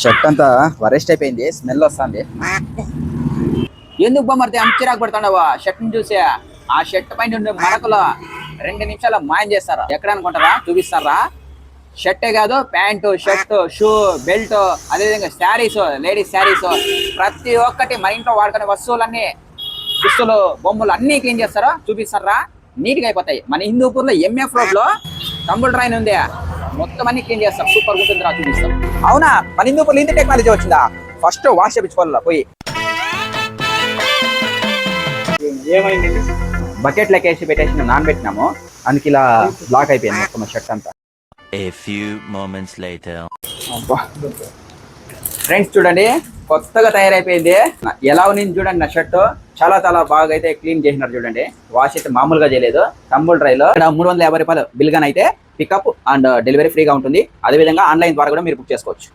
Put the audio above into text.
Shirt అంతా worst అయిపోయింది smell వస్తుంది. ఎందుకు బొమ్మర్తి అంత చిరాకు పడుతున్నావా? షర్ట్ని చూసి. ఆ షర్ట్ పైన ఉండే మరకలు రెండు నిమిషాలు మాయం చేస్తారా? ఎక్కడ అనుకుంటారా? చూపిస్తారా? షర్టే కాదు ప్యాంటు షర్ట్ షూ బెల్ట్ అదేవిధంగా శారీస్ లేడీస్ శారీస్ ప్రతి ఒక్కటి మన ఇంట్లో వాడుకునే వస్తువులన్నీ దుస్తులు బొమ్మలు అన్ని క్లీన్ చేస్తారా? చూపిస్తారా? నీట్గా అయిపోతాయి. మన హిందూపూర్లో ఎంఎఫ్ రోడ్లో కంబుల్ ట్రైన్ ఉంది. మొత్తం అన్ని క్లీన్ చేస్తాం. సూపర్ ఉంటుంది రా చూపిస్తాం. అవునా? మన లో ఇంత టెక్నాలజీ వచ్చిందా? ఫస్ట్ వాష్ చేయించుకోవాలా పోయి. ఏమైంది బకెట్ లెక్క వేసి పెట్టేసి నానబెట్టినాము. అందుకే ఇలా బ్లాక్ అయిపోయింది మొత్తం షర్ట్ అంతా. A few moments later. Friends చూడండి కొత్తగా తయారైపోయింది. ఎలా ఉంది చూడండి నా షర్ట్ చాలా చాలా బాగా అయితే క్లీన్ చేసినారు చూడండి. వాష్ అయితే మామూలుగా చేయలేదు. టంబుల్ డ్రై లో. ఇక్కడ మూడు వందల యాభై రూపాయలు బిల్ గాని అయితే పికప్ అండ్ uh, డెలివరీ ఫ్రీగా ఉంటుంది. అదే విధంగా ఆన్లైన్ ద్వారా కూడా మీరు బుక్ చేసుకోవచ్చు.